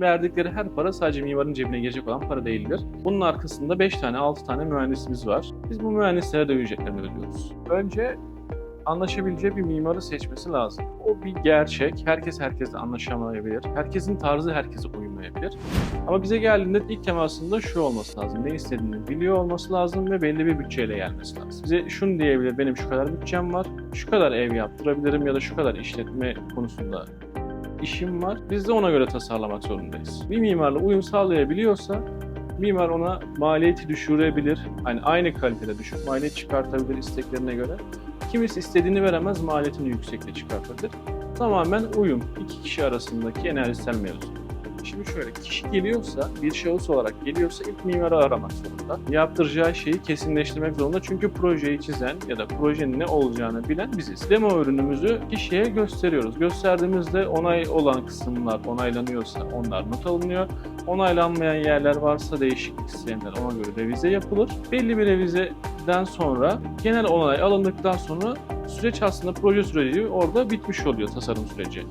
Verdikleri her para sadece mimarın cebine girecek olan para değildir. Bunun arkasında 5 tane 6 tane mühendisimiz var. Biz bu mühendislere de ücretlerini ödüyoruz. Önce anlaşabileceği bir mimarı seçmesi lazım. O bir gerçek. Herkes herkesle anlaşamayabilir. Herkesin tarzı herkese uymayabilir. Ama bize geldiğinde ilk temasında şu olması lazım. Ne istediğini biliyor olması lazım ve belli bir bütçeyle gelmesi lazım. Bize şunu diyebilir. Benim şu kadar bütçem var. Şu kadar ev yaptırabilirim ya da şu kadar işletme konusunda işim var. Biz de ona göre tasarlamak zorundayız. Bir mimarla uyum sağlayabiliyorsa mimar ona maliyeti düşürebilir. Hani aynı kalitede düşük maliyet çıkartabilir isteklerine göre. Kimisi istediğini veremez, maliyetini yüksekte çıkartabilir. Tamamen uyum, iki kişi arasındaki enerjisel mevzu. Şimdi şöyle, kişi geliyorsa, bir şahıs olarak geliyorsa ilk mimarı aramak zorunda. Yaptıracağı şeyi kesinleştirmek zorunda çünkü projeyi çizen ya da projenin ne olacağını bilen biziz. Demo ürünümüzü kişiye gösteriyoruz. Gösterdiğimizde onay olan kısımlar onaylanıyorsa onlar not alınıyor. Onaylanmayan yerler varsa değişiklik isteyenler ona göre revize yapılır. Belli bir revizeden sonra genel onay alındıktan sonra süreç aslında proje süreci orada bitmiş oluyor tasarım süreci.